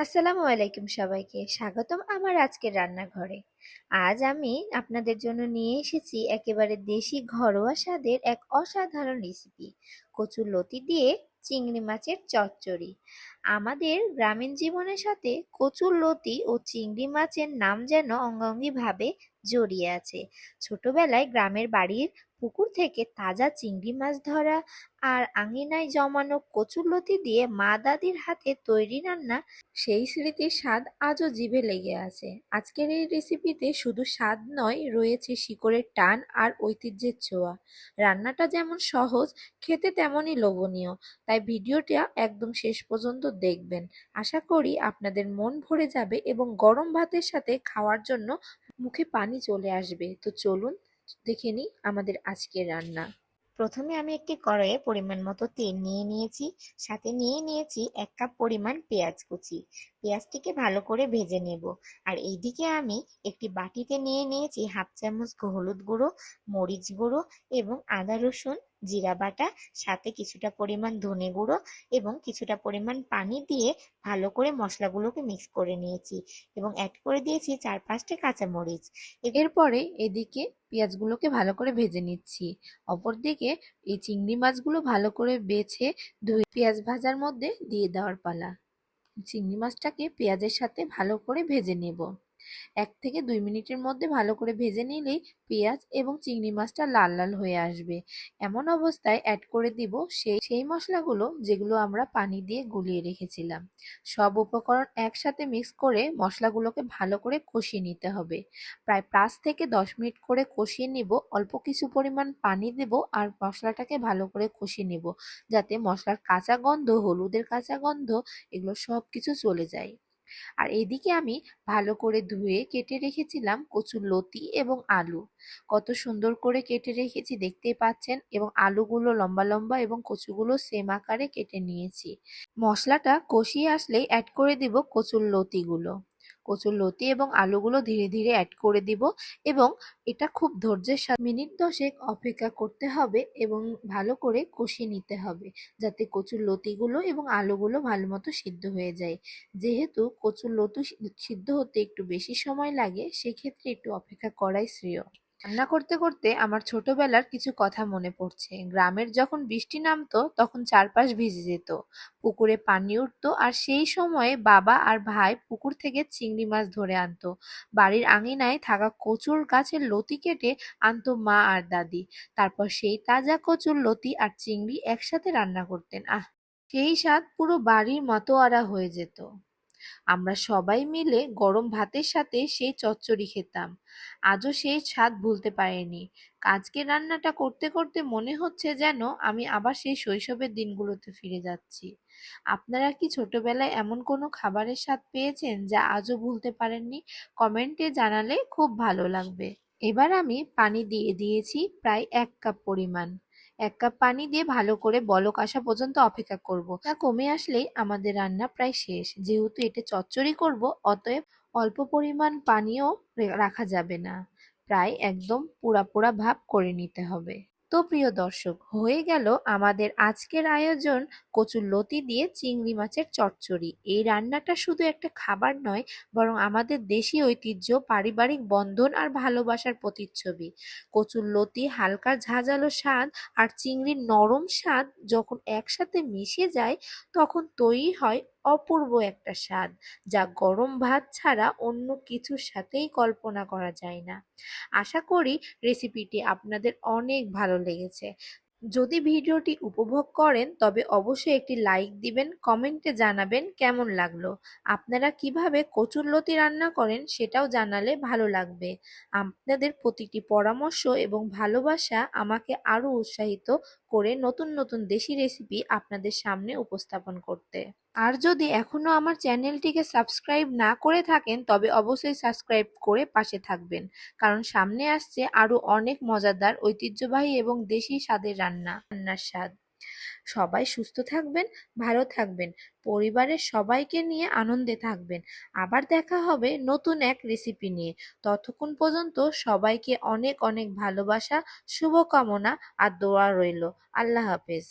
আসসালামু আলাইকুম সবাইকে। স্বাগতম আমার আজকের রান্নাঘরে। আজ আমি আপনাদের জন্য নিয়ে এসেছি একেবারে দেশি ঘরোয়া স্বাদের এক অসাধারণ রেসিপি কচুর লতি দিয়ে চিংড়ি মাছের চচ্চড়ি। আমাদের গ্রামীণ জীবনের সাথে কচুর লতি ও চিংড়ি মাছের নাম যেন অঙ্গাঙ্গিভাবে জড়িয়ে আছে। ছোটবেলায় গ্রামের বাড়ির পুকুর থেকে তাজা চিংড়ি মাছ ধরা আর আঙিনায় জমানো কচুরলতি দিয়ে মা দাদির হাতে তৈরি রান্না, সেই স্মৃতির স্বাদ আজও জিভে লেগে আছে। আজকের এই রেসিপিতে শুধু স্বাদ নয়, রয়েছে শিকড়ের টান আর ঐতিহ্যের ছোঁয়া। রান্নাটা যেমন সহজ, খেতে তেমনই লোভনীয়। তাই ভিডিওটা একদম শেষ পর্যন্ত দেখবেন। আশা করি আপনাদের মন ভরে যাবে এবং গরম ভাতের সাথে খাওয়ার জন্য মুখে পানি চলে আসবে। তো চলুন দেখে নিই আমাদের আজকের রান্না। প্রথমে আমি একটি কড়াইয়ে পরিমাণ মতো তেল নিয়ে নিয়েছি, সাথে নিয়ে নিয়েছি এক কাপ পরিমাণ পেঁয়াজ কুচি। পেঁয়াজটিকে ভালো করে ভেজে নেব। আর এইদিকে আমি একটি বাটিতে নিয়ে নিয়েছি হাফ চামচ হলুদ গুঁড়ো, মরিচ গুঁড়ো এবং আদা রসুন জিরা বাটা, সাথে কিছুটা পরিমাণ ধনে গুঁড়ো এবং কিছুটা পরিমাণ পানি দিয়ে ভালো করে মশলাগুলোকে মিক্স করে নিয়েছি এবং অ্যাড করে দিয়েছি চার পাঁচটা কাঁচামরিচ। এরপরে এদিকে পেঁয়াজগুলোকে ভালো করে ভেজে নিচ্ছি। অপরদিকে এই চিংড়ি মাছগুলো ভালো করে বেছে ধুয়ে পেঁয়াজ ভাজার মধ্যে দিয়ে দেওয়ার পালা। চিংড়ি মাছটাকে পেঁয়াজের সাথে ভালো করে ভেজে নেব। এক থেকে দুই মিনিটের মধ্যে ভালো করে ভেজে নিলেই পেঁয়াজ এবং চিংড়ি মাছটা লাল লাল হয়ে আসবে। এমন অবস্থায় অ্যাড করে দিব সেই সেই মশলাগুলো যেগুলো আমরা পানি দিয়ে গুলিয়ে রেখেছিলাম। সব উপকরণ একসাথে মিক্স করে মশলাগুলোকে ভালো করে কষিয়ে নিতে হবে। প্রায় পাঁচ থেকে দশ মিনিট করে কষিয়ে নিব, অল্প কিছু পরিমাণ পানি দেব আর মশলাটাকে ভালো করে কষিয়ে নিব, যাতে মশলার কাঁচা গন্ধ, হলুদের কাঁচা গন্ধ, এগুলো সব কিছু চলে যায়। আর এদিকে আমি ভালো করে ধুয়ে কেটে রেখেছিলাম কচুর লতি এবং আলু। কত সুন্দর করে কেটে রেখেছি, দেখতেই পাচ্ছেন? এবং আলুগুলো লম্বা লম্বা এবং কচুগুলো সেম আকারে কেটে নিয়েছি। মশলাটা কষিয়ে আসলেই অ্যাড করে দিব কচুর লতিগুলো। কচুর লতি এবং আলুগুলো ধীরে ধীরে অ্যাড করে দিব এবং এটা খুব ধৈর্যের সাথে মিনিট দশেক অপেক্ষা করতে হবে এবং ভালো করে কষিয়ে নিতে হবে যাতে কচুর লতিগুলো এবং আলুগুলো ভালো মতো সিদ্ধ হয়ে যায়। যেহেতু কচুর লতু সিদ্ধ হতে একটু বেশি সময় লাগে, সেক্ষেত্রে একটু অপেক্ষা করাই শ্রেয়। রান্না করতে করতে আমার ছোটবেলার কিছু কথা মনে পড়ছে। গ্রামের যখন বৃষ্টি নামতো, তখন চারপাশ ভিজে যেত। পুকুরে পানি উঠতো আর সেই সময়ে বাবা আর ভাই পুকুর থেকে চিংড়ি মাছ ধরে আনতো। বাড়ির আঙিনায় থাকা কচুর গাছের লতি কেটে আনতো মা আর দাদি। তারপর সেই তাজা কচুর লতি আর চিংড়ি একসাথে রান্না করতেন। আহ, সেই স্বাদ পুরো বাড়ির মতোয়ারা হয়ে যেত। আমরা সবাই মিলে গরম ভাতের সাথে সেই চচ্চড়ি খেতাম। আজও সেই স্বাদ ভুলতে পারিনি। আজকে রান্নাটা করতে করতে মনে হচ্ছে যেন আমি আবার সেই শৈশবের দিনগুলোতে ফিরে যাচ্ছি। আপনারা কি ছোটবেলায় এমন কোনো খাবারের স্বাদ পেয়েছেন যা আজও ভুলতে পারেননি? কমেন্টে জানালে খুব ভালো লাগবে। এবার আমি পানি দিয়ে দিয়েছি প্রায় এক কাপ পরিমাণ। এক কাপ পানি দিয়ে ভালো করে বলক আসা পর্যন্ত অপেক্ষা করব। তা কমে আসলেই আমাদের রান্না প্রায় শেষ। যেহেতু এটা চচ্চড়ি করব, অতএব অল্প পরিমাণ পানিও রাখা যাবে না। প্রায় একদম পোড়া পোড়া ভাব করে নিতে হবে। তো প্রিয় দর্শক, হয়ে গেল আমাদের আজকের আয়োজন কচুর লতি দিয়ে চিংড়ি মাছের চচ্চড়ি। এই রান্নাটা শুধু একটা খাবার নয়, বরং আমাদের দেশি ঐতিহ্য, পারিবারিক বন্ধন আর ভালোবাসার প্রতিচ্ছবি। কচুর লতি হালকা ঝাঁঝালো স্বাদ আর চিংড়ির নরম স্বাদ যখন একসাথে মিশে যায়, তখন তৈরি হয় অপূর্ব একটা স্বাদ, যা গরম ভাত ছাড়া অন্য কিছুর সাথেই কল্পনা করা যায় না। আশা করি রেসিপিটি আপনাদের অনেক ভালো লেগেছে। যদি ভিডিওটি উপভোগ করেন, তবে অবশ্যই একটি লাইক দিবেন, কমেন্টে জানাবেন কেমন লাগল। আপনারা কীভাবে কচুরলতি রান্না করেন সেটাও জানালে ভালো লাগবে। আপনাদের প্রতিটি পরামর্শ এবং ভালোবাসা আমাকে আরও উৎসাহিত করে নতুন নতুন দেশি রেসিপি আপনাদের সামনে উপস্থাপন করতে। আর যদি এখনও আমার চ্যানেলটিকে সাবস্ক্রাইব না করে থাকেন, তবে অবশ্যই সাবস্ক্রাইব করে পাশে থাকবেন। কারণ সামনে আসছে আরও অনেক মজাদার, ঐতিহ্যবাহী এবং দেশি স্বাদের রান্না। রান্নার স্বাদ। সবাই সুস্থ থাকবেন, ভালো থাকবেন। পরিবারের সবাইকে নিয়ে আনন্দে থাকবেন। আবার দেখা হবে নতুন এক রেসিপি নিয়ে। ততক্ষণ পর্যন্ত সবাইকে অনেক অনেক ভালোবাসা, শুভকামনা আর দোয়া রইল। আল্লাহ হাফেজ।